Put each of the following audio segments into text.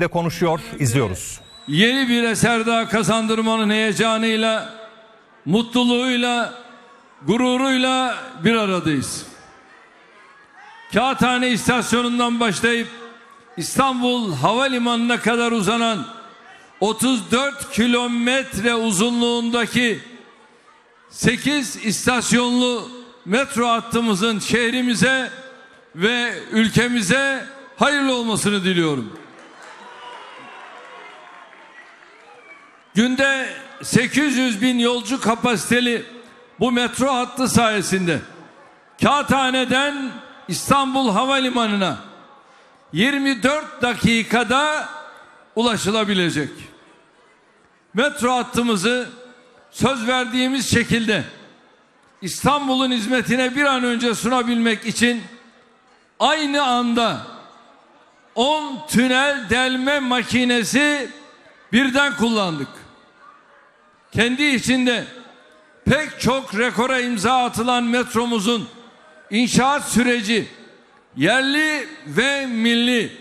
de konuşuyor, izliyoruz. yeni bir eser daha kazandırmanın heyecanıyla, mutluluğuyla, gururuyla bir aradayız. Kağıthane istasyonundan başlayıp İstanbul Havalimanı'na kadar uzanan 34 kilometre uzunluğundaki 8 istasyonlu metro hattımızın şehrimize ve ülkemize hayırlı olmasını diliyorum. Günde 800 bin yolcu kapasiteli bu metro hattı sayesinde Kağıthane'den İstanbul Havalimanı'na 24 dakikada ulaşılabilecek. Metro hattımızı söz verdiğimiz şekilde İstanbul'un hizmetine bir an önce sunabilmek için aynı anda 10 tünel delme makinesi birden kullandık. Kendi içinde pek çok rekora imza atılan metromuzun inşaat süreci yerli ve milli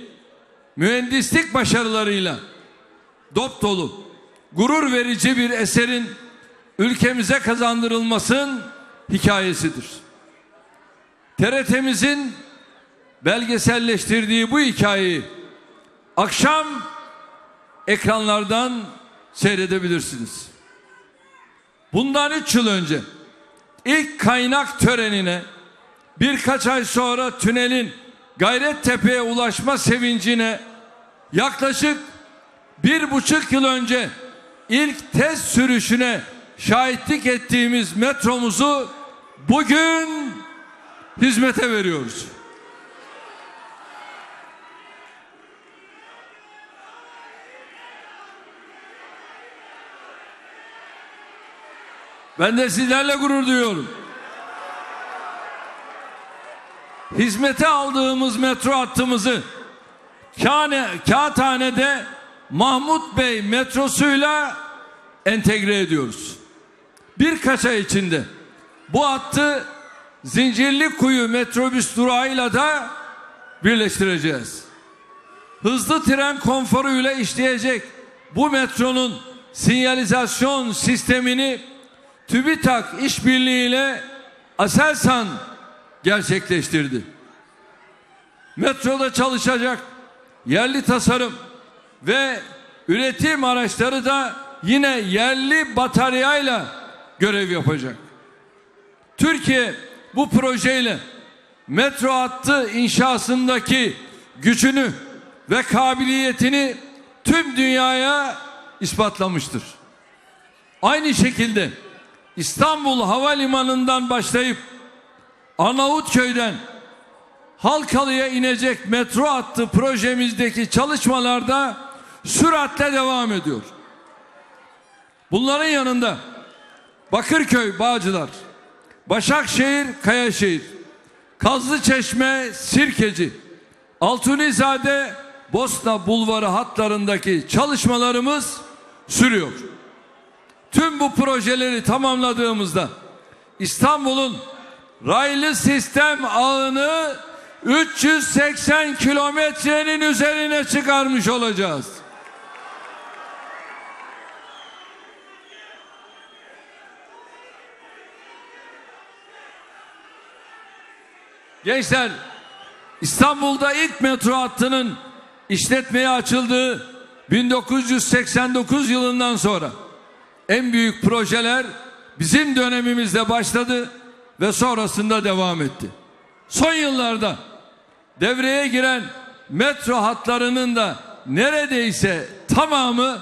mühendislik başarılarıyla dop dolu, gurur verici bir eserin ülkemize kazandırılmasının hikayesidir. TRT'mizin belgeselleştirdiği bu hikayeyi akşam ekranlardan seyredebilirsiniz. Bundan üç yıl önce ilk kaynak törenine birkaç ay sonra tünelin Gayrettepe'ye ulaşma sevincine yaklaşık bir buçuk yıl önce ilk test sürüşüne şahitlik ettiğimiz metromuzu bugün hizmete veriyoruz. Ben de sizlerle gurur duyuyorum. Hizmete aldığımız metro hattımızı Kâne, Kağıthane'de Mahmut Bey metrosuyla entegre ediyoruz. Birkaç ay içinde bu hattı Zincirli Kuyu metrobüs durağıyla da birleştireceğiz. Hızlı tren konforuyla işleyecek bu metronun sinyalizasyon sistemini TÜBİTAK işbirliğiyle Aselsan gerçekleştirdi. Metroda çalışacak yerli tasarım ve üretim araçları da yine yerli bataryayla görev yapacak. Türkiye bu projeyle metro hattı inşasındaki gücünü ve kabiliyetini tüm dünyaya ispatlamıştır. Aynı şekilde İstanbul Havalimanı'ndan başlayıp Arnavutköy'den Halkalı'ya inecek metro hattı projemizdeki çalışmalarda süratle devam ediyor. Bunların yanında Bakırköy Bağcılar, Başakşehir Kayaşehir, Kazlıçeşme Sirkeci, Altunizade Bosna Bulvarı hatlarındaki çalışmalarımız sürüyor. Tüm bu projeleri tamamladığımızda İstanbul'un raylı sistem ağını 380 kilometrenin üzerine çıkarmış olacağız. Gençler İstanbul'da ilk metro hattının işletmeye açıldığı 1989 yılından sonra en büyük projeler bizim dönemimizde başladı ve sonrasında devam etti. Son yıllarda devreye giren metro hatlarının da neredeyse tamamı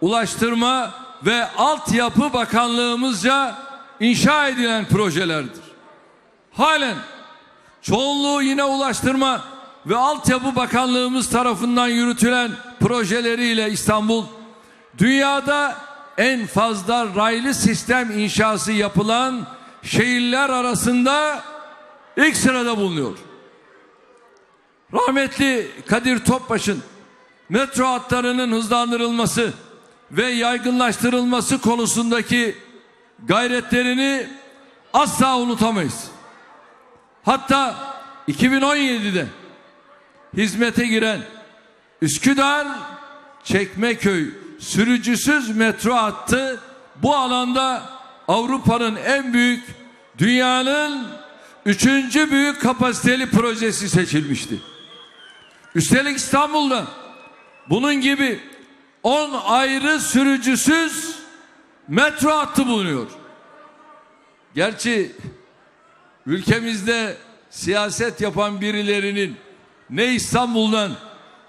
Ulaştırma ve Altyapı Bakanlığımızca inşa edilen projelerdir. Halen çoğunluğu yine Ulaştırma ve Altyapı Bakanlığımız tarafından yürütülen projeleriyle İstanbul dünyada en fazla raylı sistem inşası yapılan şehirler arasında ilk sırada bulunuyor. Rahmetli Kadir Topbaş'ın metro hatlarının hızlandırılması ve yaygınlaştırılması konusundaki gayretlerini asla unutamayız. Hatta 2017'de hizmete giren Üsküdar Çekmeköy sürücüsüz metro hattı bu alanda Avrupa'nın en büyük dünyanın üçüncü büyük kapasiteli projesi seçilmişti. Üstelik İstanbul'da bunun gibi 10 ayrı sürücüsüz metro hattı bulunuyor. Gerçi ülkemizde siyaset yapan birilerinin ne İstanbul'dan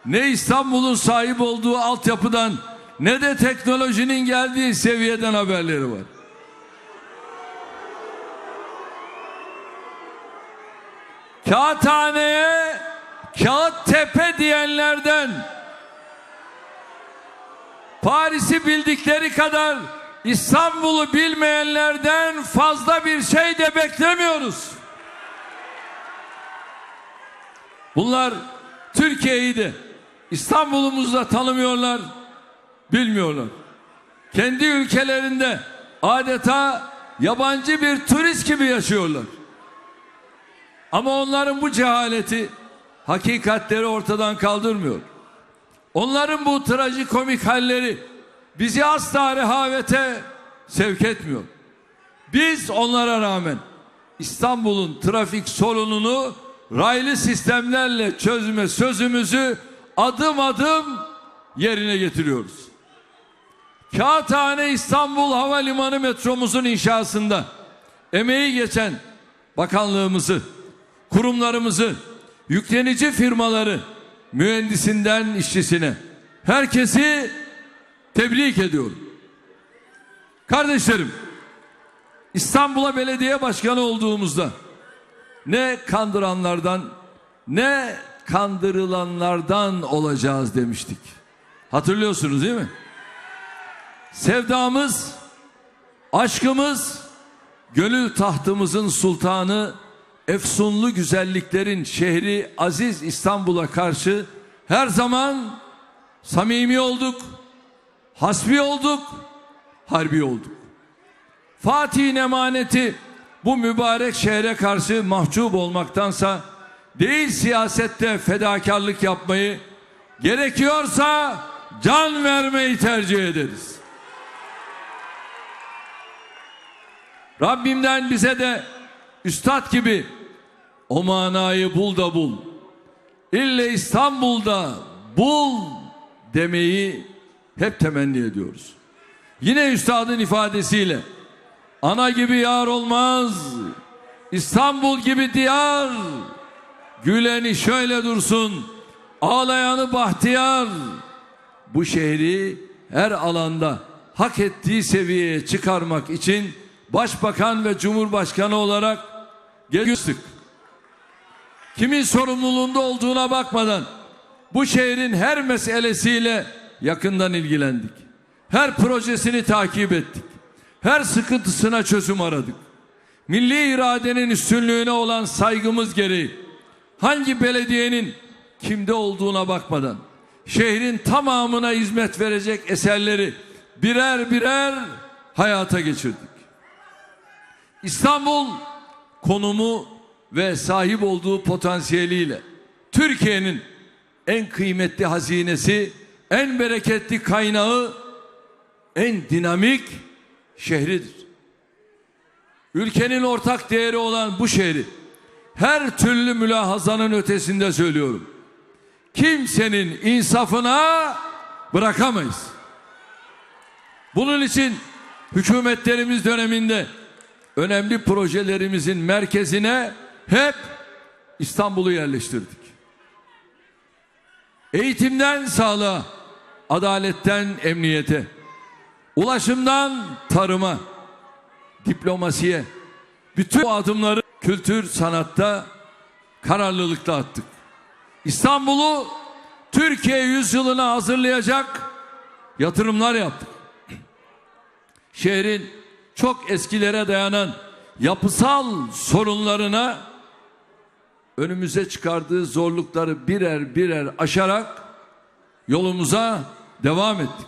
ne İstanbul'un sahip olduğu altyapıdan ne de teknolojinin geldiği seviyeden haberleri var. Kağıthaneye kağıt tepe diyenlerden Paris'i bildikleri kadar İstanbul'u bilmeyenlerden fazla bir şey de beklemiyoruz. Bunlar Türkiye'yi de İstanbul'umuzu da tanımıyorlar, bilmiyorlar. Kendi ülkelerinde adeta yabancı bir turist gibi yaşıyorlar. Ama onların bu cehaleti hakikatleri ortadan kaldırmıyor. Onların bu trajikomik halleri bizi asla rehavete sevk etmiyor. Biz onlara rağmen İstanbul'un trafik sorununu raylı sistemlerle çözme sözümüzü adım adım yerine getiriyoruz. Kağıthane İstanbul Havalimanı metromuzun inşasında emeği geçen bakanlığımızı, kurumlarımızı, yüklenici firmaları, mühendisinden işçisine herkesi tebrik ediyorum. Kardeşlerim, İstanbul'a belediye başkanı olduğumuzda ne kandıranlardan ne kandırılanlardan olacağız demiştik. Hatırlıyorsunuz değil mi? Sevdamız, aşkımız, gönül tahtımızın sultanı, efsunlu güzelliklerin şehri aziz İstanbul'a karşı her zaman samimi olduk, hasbi olduk, harbi olduk. Fatih'in emaneti bu mübarek şehre karşı mahcup olmaktansa değil siyasette fedakarlık yapmayı gerekiyorsa can vermeyi tercih ederiz. Rabbimden bize de üstad gibi o manayı bul da bul. İlle İstanbul'da bul demeyi hep temenni ediyoruz. Yine üstadın ifadesiyle ana gibi yar olmaz, İstanbul gibi diyar, güleni şöyle dursun, ağlayanı bahtiyar. Bu şehri her alanda hak ettiği seviyeye çıkarmak için Başbakan ve Cumhurbaşkanı olarak geliştik. Kimin sorumluluğunda olduğuna bakmadan bu şehrin her meselesiyle yakından ilgilendik. Her projesini takip ettik. Her sıkıntısına çözüm aradık. Milli iradenin üstünlüğüne olan saygımız gereği hangi belediyenin kimde olduğuna bakmadan şehrin tamamına hizmet verecek eserleri birer birer hayata geçirdik. İstanbul konumu ve sahip olduğu potansiyeliyle Türkiye'nin en kıymetli hazinesi, en bereketli kaynağı, en dinamik şehridir. Ülkenin ortak değeri olan bu şehri her türlü mülahazanın ötesinde söylüyorum. Kimsenin insafına bırakamayız. Bunun için hükümetlerimiz döneminde önemli projelerimizin merkezine hep İstanbul'u yerleştirdik. Eğitimden sağlığa, adaletten emniyete, ulaşımdan tarıma, diplomasiye, bütün adımları kültür, sanatta kararlılıkla attık. İstanbul'u Türkiye yüzyılına hazırlayacak yatırımlar yaptık. Şehrin çok eskilere dayanan yapısal sorunlarına önümüze çıkardığı zorlukları birer birer aşarak yolumuza devam ettik.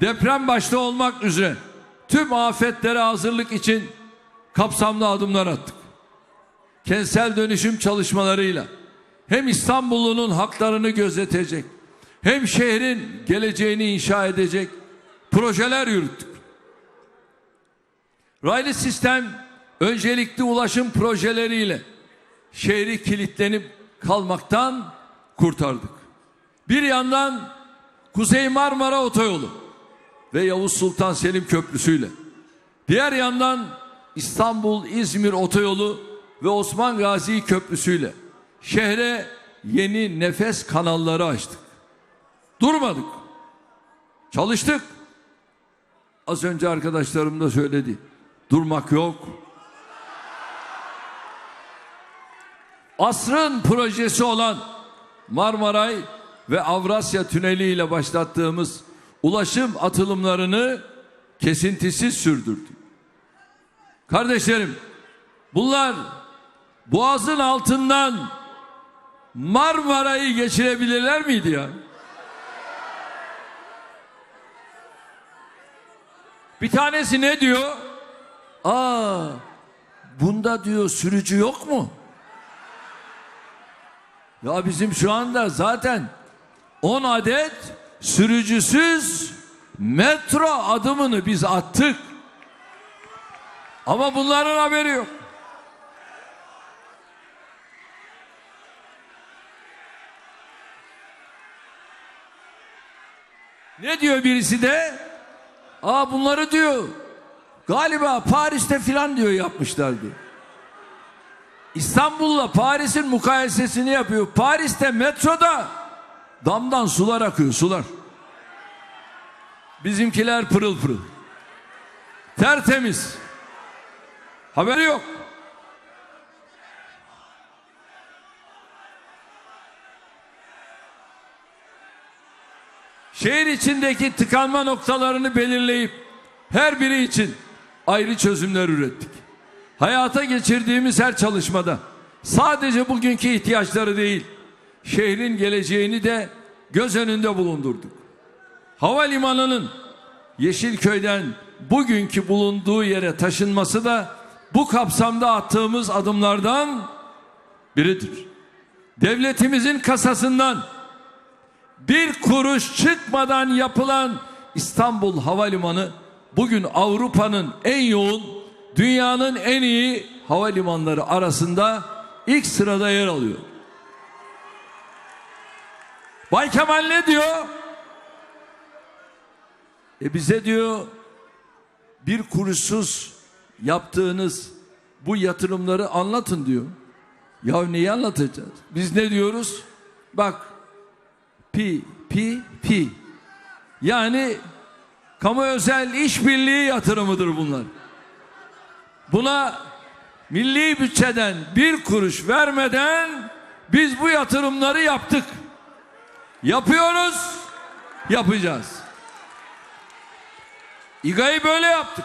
Deprem başta olmak üzere tüm afetlere hazırlık için kapsamlı adımlar attık. Kentsel dönüşüm çalışmalarıyla hem İstanbul'un haklarını gözetecek hem şehrin geleceğini inşa edecek projeler yürüttük. Raylı sistem öncelikli ulaşım projeleriyle şehri kilitlenip kalmaktan kurtardık. Bir yandan Kuzey Marmara Otoyolu ve Yavuz Sultan Selim Köprüsü'yle diğer yandan İstanbul-İzmir Otoyolu ve Osman Gazi Köprüsü'yle şehre yeni nefes kanalları açtık. Durmadık. Çalıştık. Az önce arkadaşlarım da söyledi. Durmak yok. Asrın projesi olan Marmaray ve Avrasya Tüneli ile başlattığımız ulaşım atılımlarını kesintisiz sürdürdük. Kardeşlerim, bunlar Boğaz'ın altından Marmara'yı geçirebilirler miydi ya? Bir tanesi ne diyor? Aa, bunda diyor sürücü yok mu? Ya bizim şu anda zaten 10 adet sürücüsüz metro adımını biz attık. Ama bunların haberi yok. Ne diyor birisi de? Aa bunları diyor. Galiba Paris'te filan diyor yapmışlardı. İstanbul'la Paris'in mukayesesini yapıyor. Paris'te metroda damdan sular akıyor sular. Bizimkiler pırıl pırıl. Tertemiz. Haberi yok. Şehir içindeki tıkanma noktalarını belirleyip her biri için ayrı çözümler ürettik. Hayata geçirdiğimiz her çalışmada sadece bugünkü ihtiyaçları değil, şehrin geleceğini de göz önünde bulundurduk. Havalimanının Yeşilköy'den bugünkü bulunduğu yere taşınması da bu kapsamda attığımız adımlardan biridir. Devletimizin kasasından bir kuruş çıkmadan yapılan İstanbul Havalimanı bugün Avrupa'nın en yoğun, dünyanın en iyi havalimanları arasında ilk sırada yer alıyor. Bay Kemal ne diyor? E bize diyor bir kuruşsuz yaptığınız bu yatırımları anlatın diyor. Ya neyi anlatacağız? Biz ne diyoruz? Bak pi pi pi. Yani kamu özel işbirliği yatırımıdır bunlar. Buna milli bütçeden bir kuruş vermeden biz bu yatırımları yaptık. Yapıyoruz, yapacağız. İGA'yı böyle yaptık.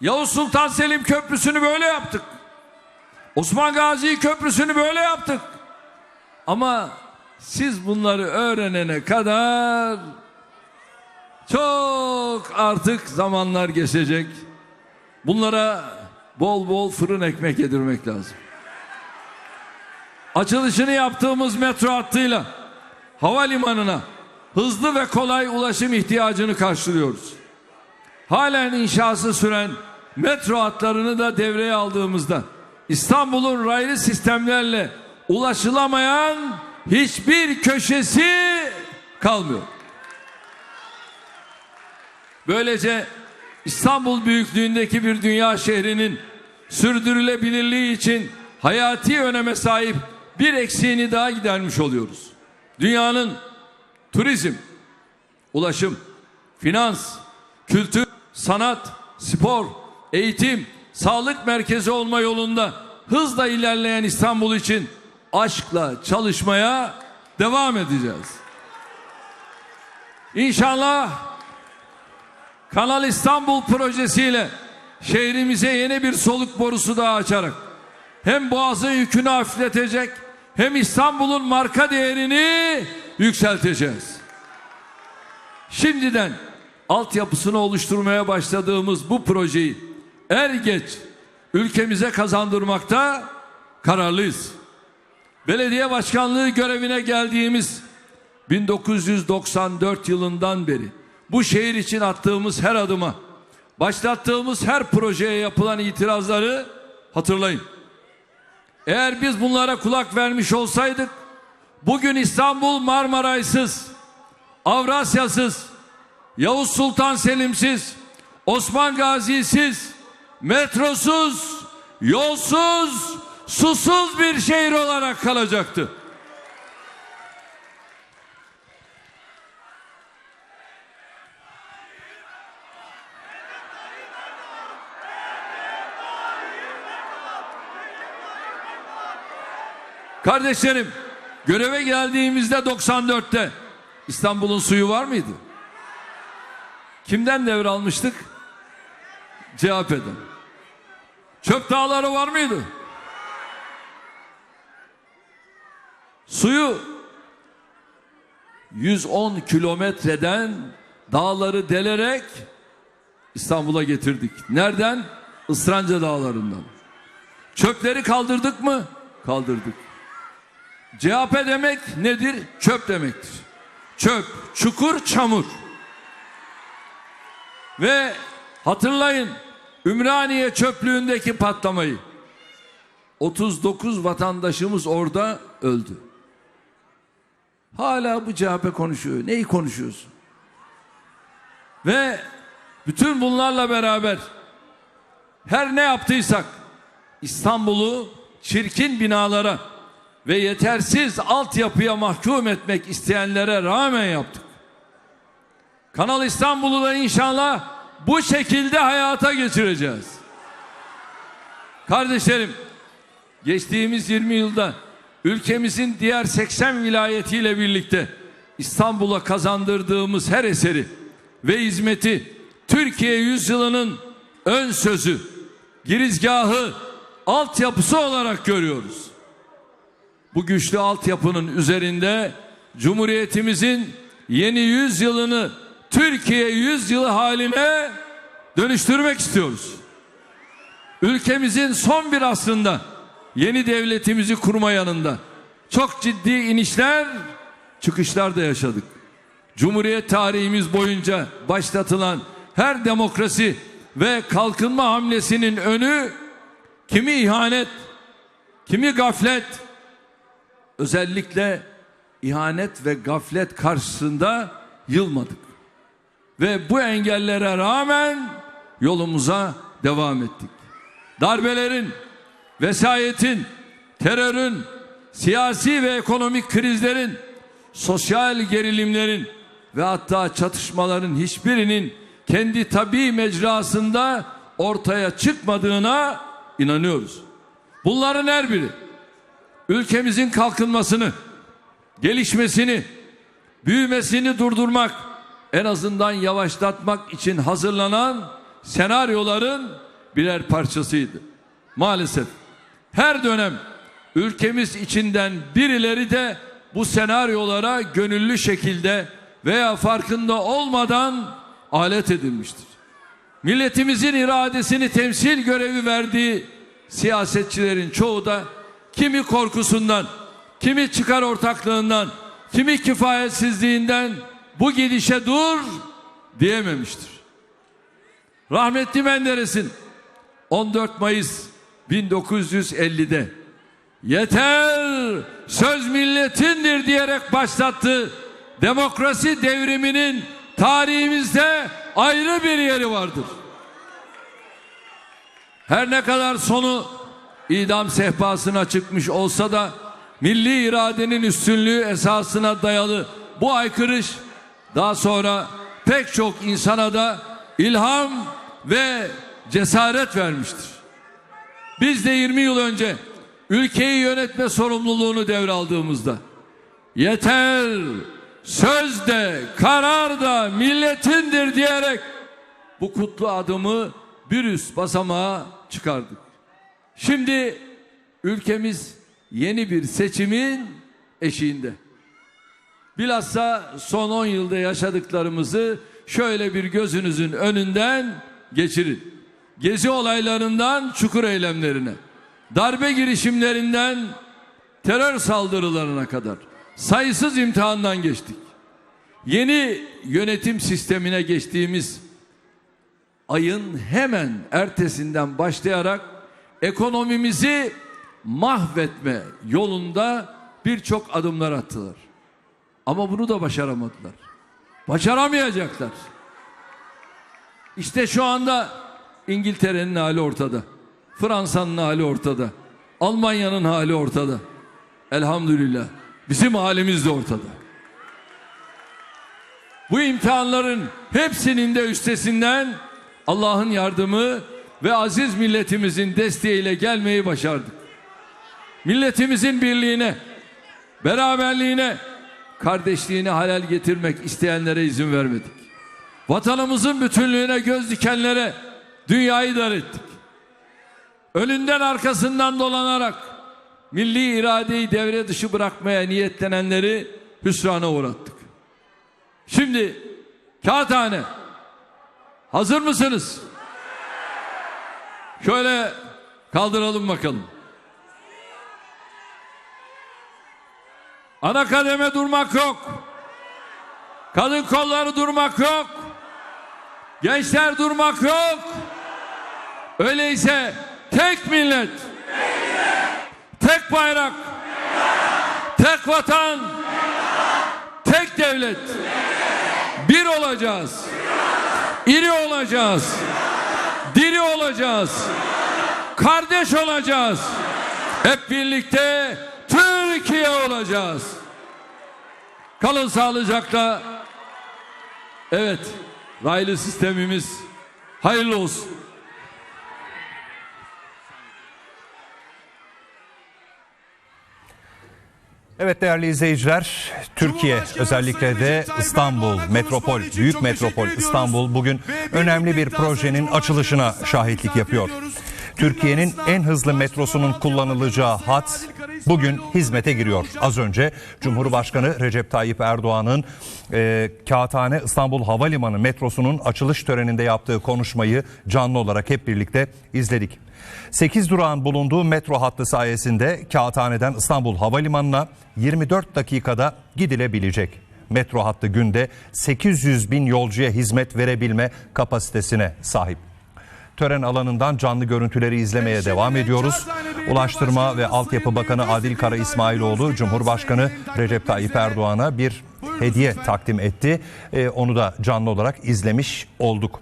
Yavuz Sultan Selim Köprüsü'nü böyle yaptık. Osman Gazi Köprüsü'nü böyle yaptık. Ama siz bunları öğrenene kadar çok artık zamanlar geçecek. Bunlara bol bol fırın ekmek yedirmek lazım. Açılışını yaptığımız metro hattıyla havalimanına hızlı ve kolay ulaşım ihtiyacını karşılıyoruz. Halen inşası süren metro hatlarını da devreye aldığımızda İstanbul'un raylı sistemlerle ulaşılamayan hiçbir köşesi kalmıyor. Böylece İstanbul büyüklüğündeki bir dünya şehrinin sürdürülebilirliği için hayati öneme sahip bir eksiğini daha gidermiş oluyoruz. Dünyanın turizm, ulaşım, finans, kültür, sanat, spor, eğitim, sağlık merkezi olma yolunda hızla ilerleyen İstanbul için aşkla çalışmaya devam edeceğiz. İnşallah Kanal İstanbul projesiyle şehrimize yeni bir soluk borusu daha açarak hem boğazın yükünü hafifletecek hem İstanbul'un marka değerini yükselteceğiz. Şimdiden altyapısını oluşturmaya başladığımız bu projeyi er geç ülkemize kazandırmakta kararlıyız. Belediye başkanlığı görevine geldiğimiz 1994 yılından beri bu şehir için attığımız her adıma, başlattığımız her projeye yapılan itirazları hatırlayın. Eğer biz bunlara kulak vermiş olsaydık bugün İstanbul Marmaray'sız, Avrasya'sız, Yavuz Sultan Selim'siz, Osman Gazi'siz, metrosuz, yolsuz, susuz bir şehir olarak kalacaktı. Kardeşlerim, göreve geldiğimizde 94'te İstanbul'un suyu var mıydı? Kimden devralmıştık? CHP'den. Çöp dağları var mıydı? Suyu 110 kilometreden dağları delerek İstanbul'a getirdik. Nereden? Isranca dağlarından. Çöpleri kaldırdık mı? Kaldırdık. CHP demek nedir? Çöp demektir. Çöp, çukur, çamur. Ve hatırlayın Ümraniye çöplüğündeki patlamayı. 39 vatandaşımız orada öldü. Hala bu CHP konuşuyor. Neyi konuşuyorsun? Ve bütün bunlarla beraber her ne yaptıysak İstanbul'u çirkin binalara ve yetersiz altyapıya mahkum etmek isteyenlere rağmen yaptık. Kanal İstanbul'u da inşallah bu şekilde hayata geçireceğiz. Kardeşlerim, geçtiğimiz 20 yılda ülkemizin diğer 80 vilayetiyle birlikte İstanbul'a kazandırdığımız her eseri ve hizmeti Türkiye yüzyılının ön sözü, girizgahı, altyapısı olarak görüyoruz. Bu güçlü altyapının üzerinde Cumhuriyetimizin yeni yüzyılını Türkiye yüzyılı haline dönüştürmek istiyoruz. Ülkemizin son bir asrında yeni devletimizi kurma yanında çok ciddi inişler, çıkışlar da yaşadık. Cumhuriyet tarihimiz boyunca başlatılan her demokrasi ve kalkınma hamlesinin önü kimi ihanet, kimi gaflet, özellikle ihanet ve gaflet karşısında yılmadık. Ve bu engellere rağmen yolumuza devam ettik. Darbelerin, vesayetin, terörün, siyasi ve ekonomik krizlerin, sosyal gerilimlerin ve hatta çatışmaların hiçbirinin kendi tabi mecrasında ortaya çıkmadığına inanıyoruz. Bunların her biri ülkemizin kalkınmasını, gelişmesini, büyümesini durdurmak, en azından yavaşlatmak için hazırlanan senaryoların birer parçasıydı. Maalesef her dönem ülkemiz içinden birileri de bu senaryolara gönüllü şekilde veya farkında olmadan alet edilmiştir. Milletimizin iradesini temsil görevi verdiği siyasetçilerin çoğu da kimi korkusundan, kimi çıkar ortaklığından, kimi kifayetsizliğinden bu gidişe dur diyememiştir. Rahmetli Menderes'in 14 Mayıs 1950'de yeter söz milletindir diyerek başlattığı demokrasi devriminin tarihimizde ayrı bir yeri vardır. Her ne kadar sonu idam sehpasına çıkmış olsa da milli iradenin üstünlüğü esasına dayalı bu aykırış daha sonra pek çok insana da ilham ve cesaret vermiştir. Biz de 20 yıl önce ülkeyi yönetme sorumluluğunu devraldığımızda yeter söz de karar da milletindir diyerek bu kutlu adımı bir üst basamağa çıkardık. Şimdi ülkemiz yeni bir seçimin eşiğinde. Bilhassa son 10 yılda yaşadıklarımızı şöyle bir gözünüzün önünden geçirin. Gezi olaylarından çukur eylemlerine, darbe girişimlerinden terör saldırılarına kadar sayısız imtihandan geçtik. Yeni yönetim sistemine geçtiğimiz ayın hemen ertesinden başlayarak ekonomimizi mahvetme yolunda birçok adımlar attılar. Ama bunu da başaramadılar. Başaramayacaklar. İşte şu anda İngiltere'nin hali ortada. Fransa'nın hali ortada. Almanya'nın hali ortada. Elhamdülillah. Bizim halimiz de ortada. Bu imtihanların hepsinin de üstesinden Allah'ın yardımı ve aziz milletimizin desteğiyle gelmeyi başardık. Milletimizin birliğine, beraberliğine, kardeşliğine halel getirmek isteyenlere izin vermedik. Vatanımızın bütünlüğüne göz dikenlere dünyayı dar ettik. Önünden arkasından dolanarak milli iradeyi devre dışı bırakmaya niyetlenenleri hüsrana uğrattık. Şimdi kağıthane hazır mısınız? Şöyle kaldıralım bakalım. Ana kademe durmak yok. Kadın kolları durmak yok. Gençler durmak yok. Öyleyse tek millet, tek bayrak, tek vatan, tek devlet. Bir olacağız. İri olacağız. Olacağız. Kardeş olacağız. Hep birlikte Türkiye olacağız. Kalın sağlıcakla. Evet, raylı sistemimiz hayırlı olsun. Evet değerli izleyiciler, Türkiye özellikle de İstanbul metropol, büyük metropol İstanbul bugün önemli bir projenin açılışına şahitlik yapıyor. Türkiye'nin en hızlı metrosunun kullanılacağı hat bugün hizmete giriyor. Az önce Cumhurbaşkanı Recep Tayyip Erdoğan'ın e, Kağıthane İstanbul Havalimanı metrosunun açılış töreninde yaptığı konuşmayı canlı olarak hep birlikte izledik. 8 durağın bulunduğu metro hattı sayesinde Kağıthane'den İstanbul Havalimanı'na 24 dakikada gidilebilecek. Metro hattı günde 800 bin yolcuya hizmet verebilme kapasitesine sahip. Tören alanından canlı görüntüleri izlemeye devam ediyoruz. Ulaştırma ve Altyapı Bakanı Adil Kara İsmailoğlu Cumhurbaşkanı Recep Tayyip Erdoğan'a bir hediye takdim etti. Ee, onu da canlı olarak izlemiş olduk.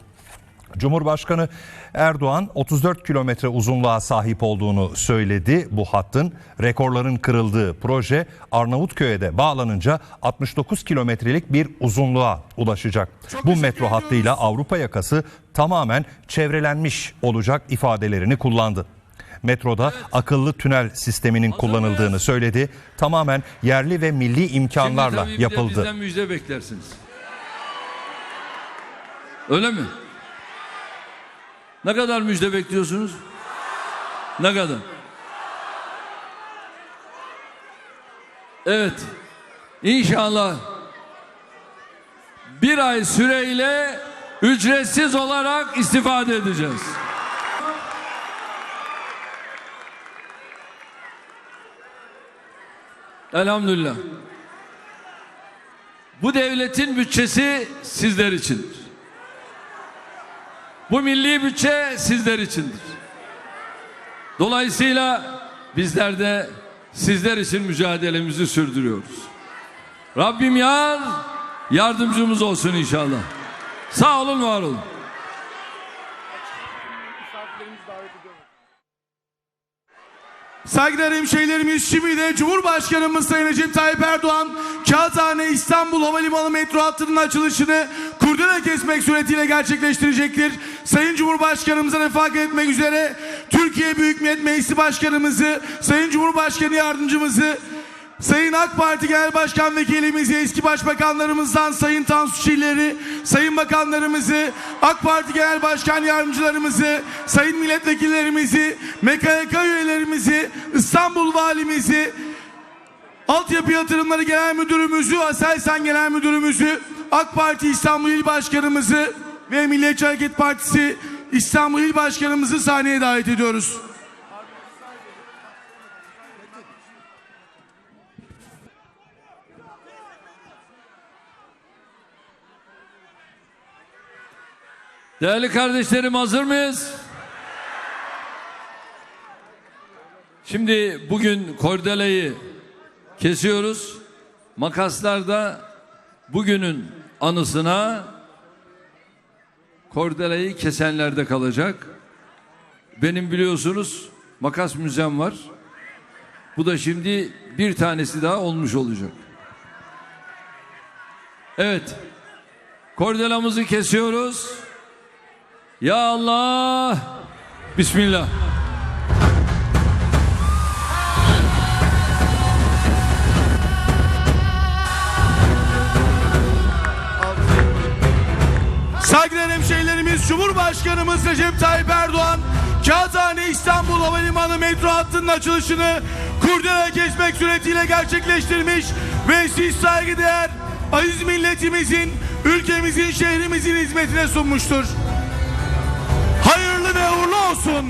Cumhurbaşkanı Erdoğan 34 kilometre uzunluğa sahip olduğunu söyledi. Bu hattın rekorların kırıldığı proje Arnavutköy'e de bağlanınca 69 kilometrelik bir uzunluğa ulaşacak. Bu metro hattıyla Avrupa yakası tamamen çevrelenmiş olacak ifadelerini kullandı. Metroda akıllı tünel sisteminin kullanıldığını söyledi. Tamamen yerli ve milli imkanlarla Şimdi yapıldı. Bizden müjde beklersiniz. Öyle mi? Ne kadar müjde bekliyorsunuz? Ne kadar? Evet. İnşallah bir ay süreyle ücretsiz olarak istifade edeceğiz. Elhamdülillah. Bu devletin bütçesi sizler içindir. Bu milli bütçe sizler içindir. Dolayısıyla bizler de sizler için mücadelemizi sürdürüyoruz. Rabbim yar yardımcımız olsun inşallah. Sağ olun var olun. Saygıdeğer hemşehrilerimiz şimdi de Cumhurbaşkanımız Sayın Recep Tayyip Erdoğan Kağıthane İstanbul Havalimanı metro hattının açılışını kurdele kesmek suretiyle gerçekleştirecektir. Sayın Cumhurbaşkanımıza refakat etmek üzere Türkiye Büyük Millet Meclisi Başkanımızı, Sayın Cumhurbaşkanı Yardımcımızı, Sayın AK Parti Genel Başkan Vekilimizi, eski başbakanlarımızdan Sayın Tansu Çiller'i, Sayın Bakanlarımızı, AK Parti Genel Başkan Yardımcılarımızı, Sayın Milletvekillerimizi, MKYK üyelerimizi, İstanbul Valimizi, Altyapı Yatırımları Genel Müdürümüzü, Aselsan Genel Müdürümüzü, AK Parti İstanbul İl Başkanımızı ve Milliyetçi Hareket Partisi İstanbul İl Başkanımızı sahneye davet ediyoruz. Değerli kardeşlerim hazır mıyız? Şimdi bugün kordeleyi kesiyoruz. Makaslar da bugünün anısına kordeleyi kesenlerde kalacak. Benim biliyorsunuz makas müzem var. Bu da şimdi bir tanesi daha olmuş olacak. Evet. Kordelamızı kesiyoruz. Ya Allah. Bismillah. Saygıdeğer hemşehrilerimiz Cumhurbaşkanımız Recep Tayyip Erdoğan Kağıthane İstanbul Havalimanı metro hattının açılışını kurdele kesmek suretiyle gerçekleştirmiş ve siz saygıdeğer aziz milletimizin, ülkemizin, şehrimizin hizmetine sunmuştur. Ve uğurlu olsun.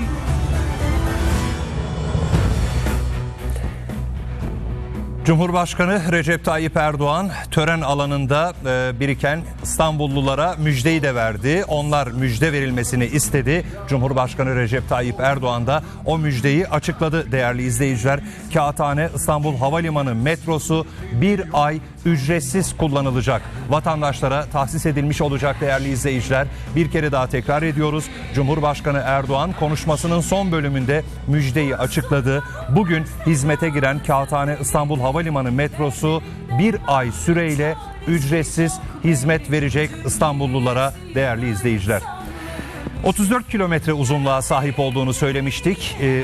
Cumhurbaşkanı Recep Tayyip Erdoğan tören alanında e, biriken İstanbullulara müjdeyi de verdi. Onlar müjde verilmesini istedi. Cumhurbaşkanı Recep Tayyip Erdoğan da o müjdeyi açıkladı değerli izleyiciler. Kağıthane İstanbul Havalimanı metrosu bir ay ücretsiz kullanılacak. Vatandaşlara tahsis edilmiş olacak değerli izleyiciler. Bir kere daha tekrar ediyoruz. Cumhurbaşkanı Erdoğan konuşmasının son bölümünde müjdeyi açıkladı. Bugün hizmete giren Kağıthane İstanbul Havalimanı metrosu bir ay süreyle ücretsiz hizmet verecek İstanbullulara değerli izleyiciler. 34 kilometre uzunluğa sahip olduğunu söylemiştik. Ee,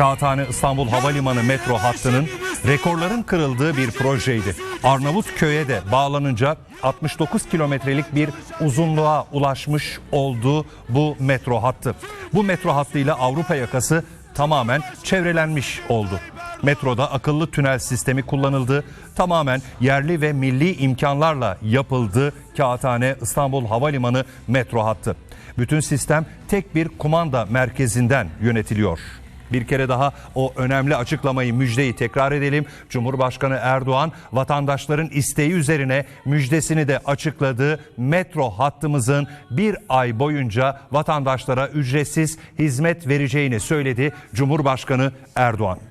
Kağıthane İstanbul Havalimanı metro hattının rekorların kırıldığı bir projeydi. Arnavutköy'e de bağlanınca 69 kilometrelik bir uzunluğa ulaşmış oldu bu metro hattı. Bu metro hattıyla Avrupa yakası tamamen çevrelenmiş oldu. Metroda akıllı tünel sistemi kullanıldı. Tamamen yerli ve milli imkanlarla yapıldı Kağıthane İstanbul Havalimanı metro hattı. Bütün sistem tek bir kumanda merkezinden yönetiliyor. Bir kere daha o önemli açıklamayı müjdeyi tekrar edelim. Cumhurbaşkanı Erdoğan vatandaşların isteği üzerine müjdesini de açıkladı. Metro hattımızın bir ay boyunca vatandaşlara ücretsiz hizmet vereceğini söyledi Cumhurbaşkanı Erdoğan.